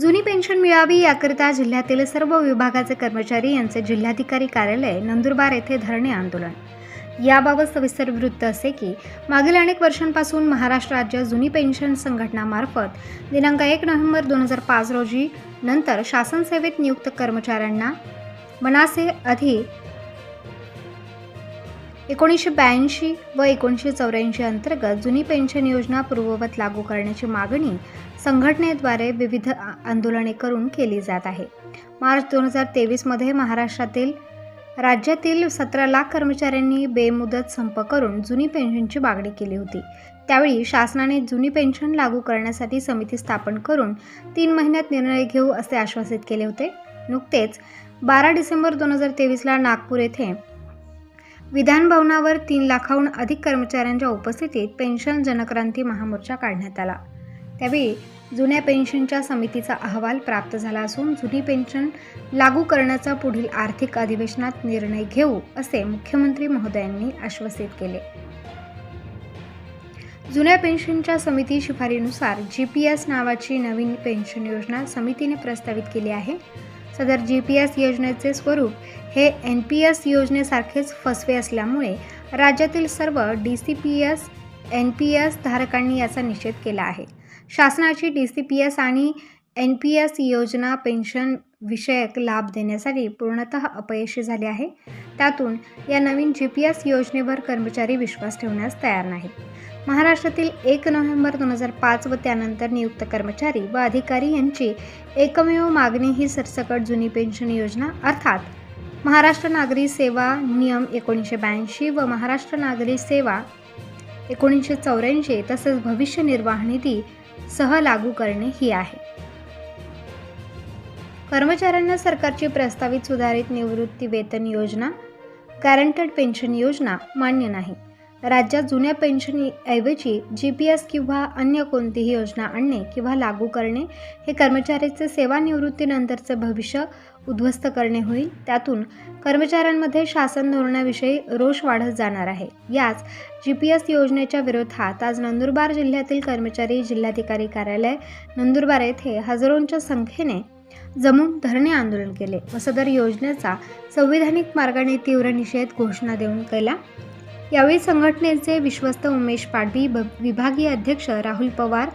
जुनी पेन्शन मिळावी याकरिता जिल्ह्यातील सर्व विभागाचे कर्मचारी यांचे जिल्हाधिकारी कार्यालय नंदुरबार येथे धरणे आंदोलन. याबाबत सविस्तर वृत्त असे की मागील अनेक वर्षांपासून महाराष्ट्र राज्य जुनी पेन्शन संघटनामार्फत दिनांक एक नोव्हेंबर दोन हजार पाच रोजी नंतर शासन सेवेत नियुक्त कर्मचाऱ्यांना मनासे अधि एकोणीसशे ब्याऐंशी व एकोणीसशे चौऱ्याऐंशी अंतर्गत जुनी पेन्शन योजना पूर्ववत लागू करण्याची मागणी संघटनेद्वारे विविध आंदोलने करून केली जात आहे. मार्च दोन हजार तेवीसमध्ये महाराष्ट्रातील राज्यातील सतरा लाख कर्मचाऱ्यांनी बेमुदत संप करून जुनी पेन्शनची मागणी केली होती. त्यावेळी शासनाने जुनी पेन्शन लागू करण्यासाठी समिती स्थापन करून तीन महिन्यात निर्णय घेऊ असे आश्वासित केले होते. नुकतेच बारा डिसेंबर दोन हजार तेवीसला नागपूर येथे विधान भवनावर तीन लाखाहून अधिक कर्मचाऱ्यांच्या उपस्थितीत पेन्शन जनक्रांती महामोर्चा काढण्यात आला. त्यावेळी जुन्या पेन्शनच्या समितीचा अहवाल प्राप्त झाला असून जुनी पेन्शन लागू करण्याचा पुढील आर्थिक अधिवेशनात निर्णय घेऊ असे मुख्यमंत्री महोदयांनी आश्वासित केले. जुन्या पेन्शनच्या समिती शिफारीनुसार जी पी एस नावाची नवीन पेन्शन योजना समितीने प्रस्तावित केली आहे. सदर जी पी एस योजनेचे स्वरूप हे एन पी एस योजनेसारखेच फसवे असल्यामुळे राज्यातील सर्व D C P S N P S धारकांनी याचा निषेध केला आहे. शासनाची डी सी पी एस आणि एन पी एस योजना पेन्शन विषयक लाभ देण्यासाठी पूर्णतः अपयशी झाले आहे. त्यातून या नवीन जी पी एस योजनेवर कर्मचारी विश्वास ठेवण्यास तयार नाहीत. महाराष्ट्रातील एक नोव्हेंबर दोन हजार पाच व त्यानंतर नियुक्त कर्मचारी व अधिकारी यांची एकमेव मागणी ही सरसकट जुनी पेन्शन योजना अर्थात महाराष्ट्र नागरी सेवा नियम एकोणीसशे ब्याऐंशी व महाराष्ट्र नागरी सेवा एकोणीसशे चौऱ्याऐंशी तसेच भविष्य निर्वाह निधी सह लागू करणे ही आहे. कर्मचाऱ्यांना सरकारची प्रस्तावित सुधारित निवृत्ती वेतन योजना गॅरंटेड पेन्शन योजना मान्य नाही. राज्यात जुन्या पेन्शन ऐवजी जी पी एस किंवा अन्य कोणतीही योजना आणणे किंवा लागू करणे हे कर्मचाऱ्याचे सेवानिवृत्तीनंतरचे भविष्य उद्ध्वस्त करणे होईल. त्यातून कर्मचाऱ्यांमध्ये शासन धोरणाविषयी रोष वाढत जाणार आहे. याच जी पी एस योजनेच्या विरोधात आज नंदुरबार जिल्ह्यातील कर्मचारी जिल्हाधिकारी कार्यालय नंदुरबार येथे हजारोंच्या संख्येने जमून धरणे आंदोलन केले. व सदर योजनेचा संविधानिक मार्गाने तीव्र निषेध घोषणा देऊन केला. यावेळी संघटनेचे विश्वस्त उमेश पाडवी विभागीय अध्यक्ष राहुल पवार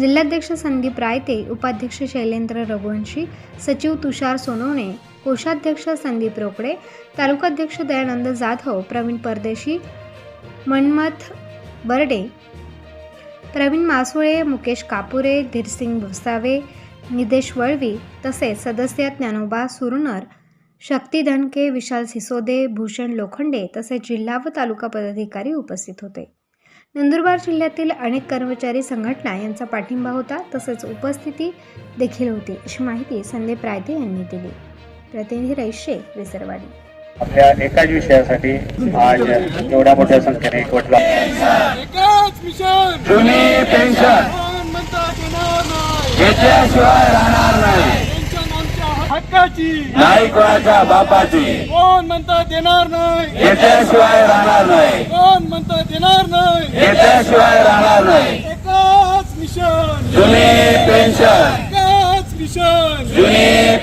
जिल्हाध्यक्ष संदीप रायते उपाध्यक्ष शैलेंद्र रघुवंशी सचिव तुषार सोनवणे कोषाध्यक्ष संदीप रोकडे तालुकाध्यक्ष दयानंद जाधव प्रवीण परदेशी मन्मथ बर्डे प्रवीण मासुळे मुकेश कापुरे धीरसिंग भुसावे निदेश वळवी तसेच सदस्य ज्ञानोबा सुरनर शक्ती धनके विशाल सिसोदे भूषण लोखंडे तसेच जिल्हा व तालुका पदाधिकारी उपस्थित होते. नंदुरबार जिल्ह्यातील अनेक कर्मचारी संघटना यांचा पाठिंबा होता तसेच उपस्थिती देखील होती अशी माहिती संदीप रायते यांनी दिली. प्रतिनिधी रैशे विसरवाडी. आपल्या एकाच विषयासाठी आज एवढ्या मोठ्या संख्येने एकवटला घेतल्याशिवाय राहणार पेन्शन नाही कोणाच्या बापाची. कोण म्हणता नाही? घेतल्याशिवाय राहणार नाही. कोण म्हणता नाही? घेतल्याशिवाय राहणार नाही. एकच मिशन. जुनी पेन्शन. एकच मिशन. जुनी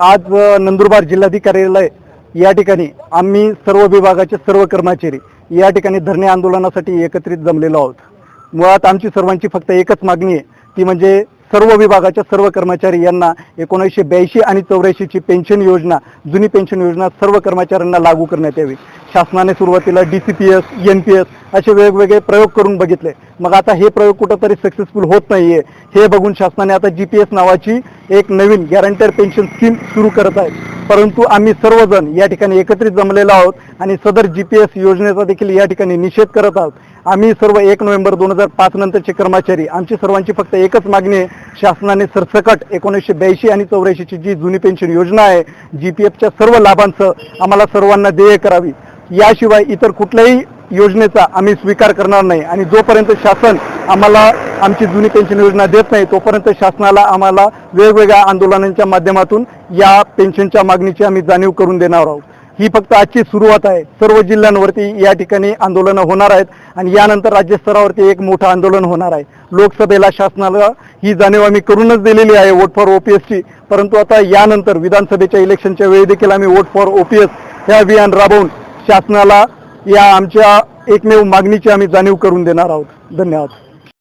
आज नंदुरबार जिल्हाधिकार्यालय या ठिकाणी आम्ही सर्व विभागाचे सर्व कर्मचारी या ठिकाणी धरणे आंदोलनासाठी एकत्रित जमलेलो आहोत. मुळात आमची सर्वांची फक्त एकच मागणी आहे. ती म्हणजे सर्व विभागाच्या सर्व कर्मचारी यांना एकोणीसशे ब्याऐंशी आणि चौऱ्याऐंशीची पेन्शन योजना जुनी पेन्शन योजना सर्व कर्मचाऱ्यांना लागू करण्यात यावी. शासनाने सुरुवातीला D C P S N P S असे वेगवेगळे प्रयोग करून बघितले. मग आता हे प्रयोग कुठंतरी सक्सेसफुल होत नाहीये. हे बघून शासनाने आता जी पी एस नावाची एक नवीन गॅरंटेड पेन्शन स्कीम सुरू करत आहे. परंतु आम्ही सर्वजण या ठिकाणी एकत्रित जमलेलो आहोत आणि सदर जी पी एस योजनेचा देखील या ठिकाणी निषेध करत आहोत. आम्ही सर्व एक नोव्हेंबर दोन हजार पाच नंतरचे कर्मचारी आमची सर्वांची फक्त एकच मागणी आहे. शासनाने सरसकट एकोणीसशे ब्याऐंशी आणि चौऱ्याऐंशीची जी जुनी पेन्शन योजना आहे जी पी एफच्या सर्व लाभांसह आम्हाला सर्वांना देय करावी. याशिवाय इतर कुठल्याही योजनेचा आम्ही स्वीकार करणार नाही. आणि जोपर्यंत शासन आम्हाला आमची जुनी पेन्शन योजना देत नाही तोपर्यंत शासनाला आम्हाला वेगवेगळ्या आंदोलनांच्या माध्यमातून या पेन्शनच्या मागणीची आम्ही जाणीव करून देणार आहोत. ही फक्त आजची सुरुवात आहे. सर्व जिल्ह्यांवरती या ठिकाणी आंदोलनं होणार आहेत आणि यानंतर राज्यस्तरावरती एक मोठं आंदोलन होणार आहे. लोकसभेला शासनाला ही जाणीव आम्ही करूनच दिलेली आहे वोट फॉर ओपीएसची परंतु आता यानंतर विधानसभेच्या इलेक्शनच्या वेळी देखील आम्ही वोट फॉर ओपीएस हे अभियान राबवून शासनाला या आमच्या एकमेव मागणीची आम्ही जाणीव करून देणार आहोत. धन्यवाद.